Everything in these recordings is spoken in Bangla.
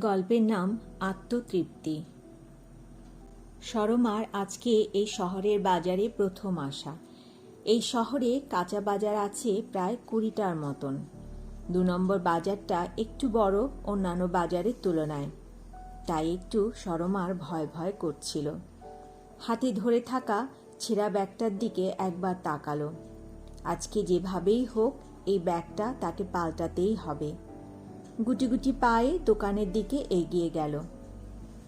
গল্পের নাম আত্মতৃপ্তি। সরমার আজকে এই শহরের বাজারে প্রথম আসা। এই শহরে কাঁচা বাজার আছে প্রায় কুড়িটার মতন। দু নম্বর বাজারটা একটু বড়, অন্যান্য বাজারের তুলনায়। তাই একটু সরমার ভয় ভয় করছিল। হাতে ধরে থাকা ছেঁড়া ব্যাগটার দিকে একবার তাকালো। আজকে যেভাবেই হোক, এই ব্যাগটা তাকে পাল্টাতেই হবে। গুটি গুটি পায়ে দোকানের দিকে এগিয়ে গেল।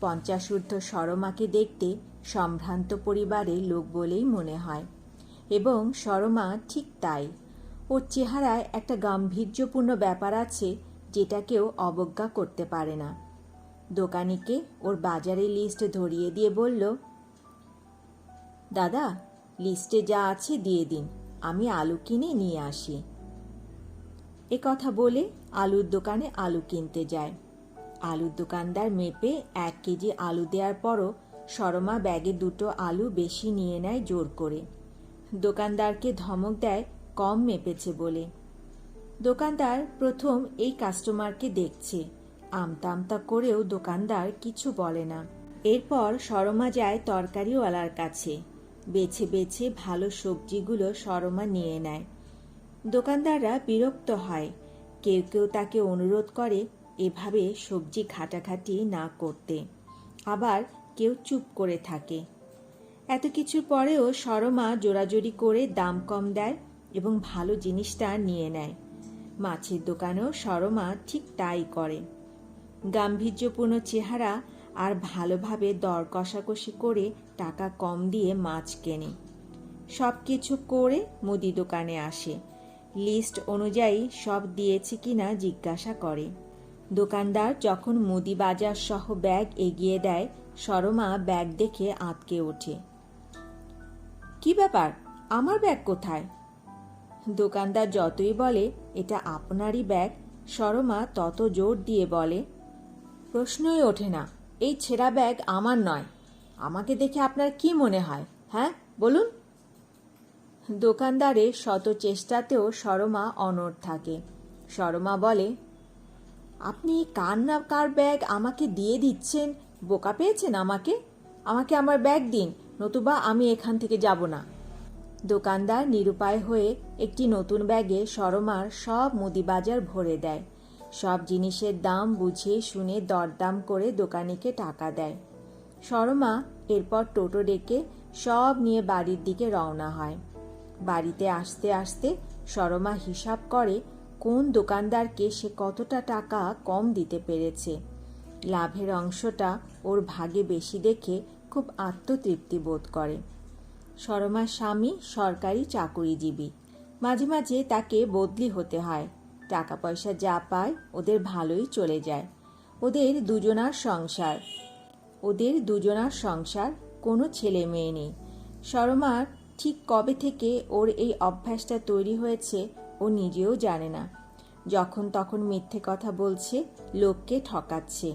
পঞ্চাশ ঊর্ধ্ব সরমাকে দেখতে সম্ভ্রান্ত পরিবারের লোক বলেই মনে হয়। এবং সরমা ঠিক তাই। ওর চেহারায় একটা গাম্ভীর্যপূর্ণ ব্যাপার আছে যেটা কেউ অবজ্ঞা করতে পারে না। দোকানিকে ওর বাজারের লিস্ট ধরিয়ে দিয়ে বলল, দাদা, লিস্টে যা আছে দিয়ে দিন। আমি আলু কিনে নিয়ে আসি। এ কথা বলে আলুর দোকানে আলু কিনতে যায়। আলুর দোকানদার মেপে এক কেজি আলু দেওয়ার পরও সরমা ব্যাগে দুটো আলু বেশি নিয়ে নেয় জোর করে। দোকানদারকে ধমক দেয়, কম মেপেছে বলে। দোকানদার প্রথম এই কাস্টমারকে দেখছে। আমতা আমতা করেও দোকানদার কিছু বলে না। এরপর সরমা যায় তরকারিওয়ালার কাছে। বেছে বেছে ভালো সবজিগুলো সরমা নিয়ে নেয়। দোকানদাররা বিরক্ত হয়। কেউ কেউ তাকে অনুরোধ করে এভাবে সবজি ঘাটাঘাটি না করতে। আবার কেউ চুপ করে থাকে। এত কিছুর পরেও সরমা জোরাজোরি করে দাম কম দেয় এবং ভালো জিনিসটা নিয়ে নেয়। মাছের দোকানেও সরমা ঠিক তাই করে। গাম্ভীর্যপূর্ণ চেহারা আর ভালোভাবে দর কষাকষি করে টাকা কম দিয়ে মাছ কেনে। সব কিছু করে মুদি দোকানে আসে। লিস্ট অনুযায়ী সব দিয়েছে কিনা জিজ্ঞাসা করে। দোকানদার যখন মুদি বাজার সহ ব্যাগ এগিয়ে দেয়, সরমা ব্যাগ দেখে আঁতকে ওঠে। কি ব্যাপার? আমার ব্যাগ কোথায়? দোকানদার যতই বলে, এটা আপনারই ব্যাগ। সরমা তত জোর দিয়ে বলে, প্রশ্নই ওঠে না। এই ছেঁড়া ব্যাগ আমার নয়। আমাকে দেখে আপনার কি মনে হয় হ্যাঁ? বলুন। দোকানদারের শত চেষ্টাতেও সরমা অনড় থাকে। সরমা বলে, আপনি কার না, কার ব্যাগ আমাকে দিয়ে দিচ্ছেন? বোকা পেয়েছেন আমাকে? আমাকে আমার ব্যাগ দিন, নতুবা আমি এখান থেকে যাব না। দোকানদার নিরুপায় হয়ে একটি নতুন ব্যাগে সরমার সব মুদিবাজার ভরে দেয়। সব জিনিসের দাম বুঝে শুনে দরদাম করে দোকানিকে টাকা দেয়। সরমা এরপর টোটো ডেকে সব নিয়ে বাড়ির দিকে রওনা হয়। বাড়িতে আসতে আসতে সরমা হিসাব করে কোন দোকানদারকে সে কতটা টাকা কম দিতে পেরেছে। লাভের অংশটা ওর ভাগে বেশি দেখে খুব আত্মতৃপ্তি বোধ করে। সরমার স্বামী সরকারি চাকুরিজীবী। মাঝে মাঝে তাকে বদলি হতে হয়। টাকা পয়সা যা পায় ওদের ভালোই চলে যায়। ওদের দুজনার সংসার। ওদের দুজনার সংসার কোনো ছেলে মেয়ে নেই। সরমার ঠিক কবে থেকে ওর এই অভ্যাসটা তৈরি হয়েছে, ও নিজেও জানে না। যখন তখন মিথ্যে কথা বলছে, লোককে ঠকাচ্ছে।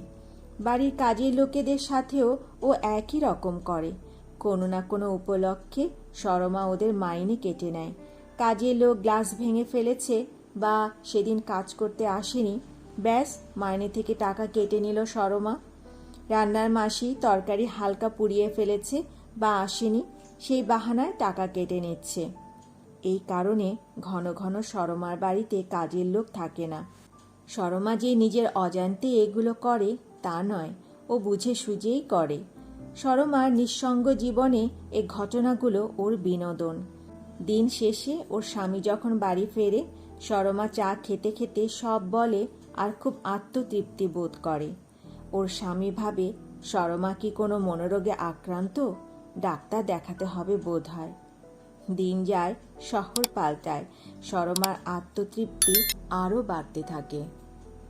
বাড়ির কাজের লোকেদের সাথেও ও একই রকম করে। কোনো না কোনো উপলক্ষে সরমা ওদের মাইনে কেটে নেয়। কাজের লোক গ্লাস ভেঙে ফেলেছে বা সেদিন কাজ করতে আসেনি, ব্যাস মাইনে থেকে টাকা কেটে নিল সরমা। রান্নার মাসি তরকারি হালকা পুড়িয়ে ফেলেছে বা আসেনি সেই বাহানায় টাকা কেটে নিচ্ছে। এই কারণে ঘন ঘন সরমার বাড়িতে কাজের লোক থাকে না। সরমা যে নিজের অজান্তে এগুলো করে, তা নয়, ও বুঝে সুঝেই করে। সরমার নিঃসঙ্গ জীবনে এ ঘটনাগুলো ওর বিনোদন। দিন শেষে ওর স্বামী যখন বাড়ি ফেরে সরমা চা খেতে খেতে সব বলে আর খুব আত্মতৃপ্তি বোধ করে। ওর স্বামী ভাবে সরমা কি কোনো মনোরোগে আক্রান্ত? ডাক্তার দেখাতে হবে বোধ হয় দিন যায় শহর পাল্টায় সরমার আত্মতৃপ্তি আরও বাড়তে থাকে।